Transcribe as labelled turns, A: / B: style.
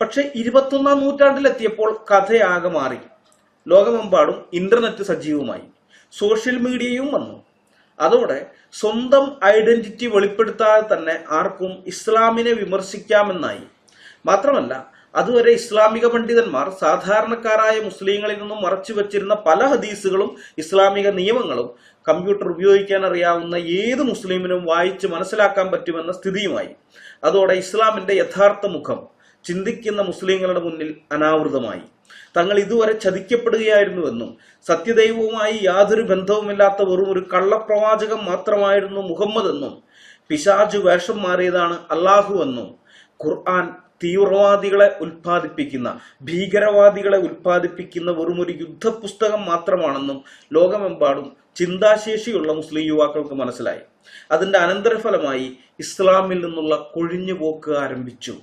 A: പക്ഷെ ഇരുപത്തൊന്നാം നൂറ്റാണ്ടിലെത്തിയപ്പോൾ കഥയാകെ മാറി. ലോകമെമ്പാടും ഇന്റർനെറ്റ് സജീവമായി. സോഷ്യൽ മീഡിയയും വന്നു. അതോടെ സ്വന്തം ഐഡന്റിറ്റി വെളിപ്പെടുത്താതെ തന്നെ ആർക്കും ഇസ്ലാമിനെ വിമർശിക്കാമെന്നായി. മാത്രമല്ല അതുവരെ ഇസ്ലാമിക പണ്ഡിതന്മാർ സാധാരണക്കാരായ മുസ്ലിങ്ങളിൽ നിന്നും മറച്ചു വെച്ചിരുന്ന പല ഹദീസുകളും ഇസ്ലാമിക നിയമങ്ങളും കമ്പ്യൂട്ടർ ഉപയോഗിക്കാൻ അറിയാവുന്ന ഏത് മുസ്ലിമിനും വായിച്ച് മനസ്സിലാക്കാൻ പറ്റുമെന്ന സ്ഥിതിയുമായി. അതോടെ ഇസ്ലാമിന്റെ യഥാർത്ഥ മുഖം ചിന്തിക്കുന്ന മുസ്ലിങ്ങളുടെ മുന്നിൽ അനാവൃതമായി. തങ്ങൾ ഇതുവരെ ചതിക്കപ്പെടുകയായിരുന്നുവെന്നും സത്യദൈവവുമായി യാതൊരു ബന്ധവുമില്ലാത്ത വെറും ഒരു കള്ളപ്രവാചകം മാത്രമായിരുന്നു മുഹമ്മദ് എന്നും പിശാജ് വേഷം മാറിയതാണ് അള്ളാഹു എന്നും ഖുർആൻ തീവ്രവാദികളെ ഉൽപ്പാദിപ്പിക്കുന്ന ഭീകരവാദികളെ ഉൽപ്പാദിപ്പിക്കുന്ന വെറും ഒരു യുദ്ധപുസ്തകം മാത്രമാണെന്നും ലോകമെമ്പാടും ചിന്താശേഷിയുള്ള മുസ്ലിം യുവാക്കൾക്ക് മനസ്സിലായി. അതിന്റെ അനന്തരഫലമായി ഇസ്ലാമിൽ നിന്നുള്ള കൊഴിഞ്ഞുപോക്ക് ആരംഭിച്ചു.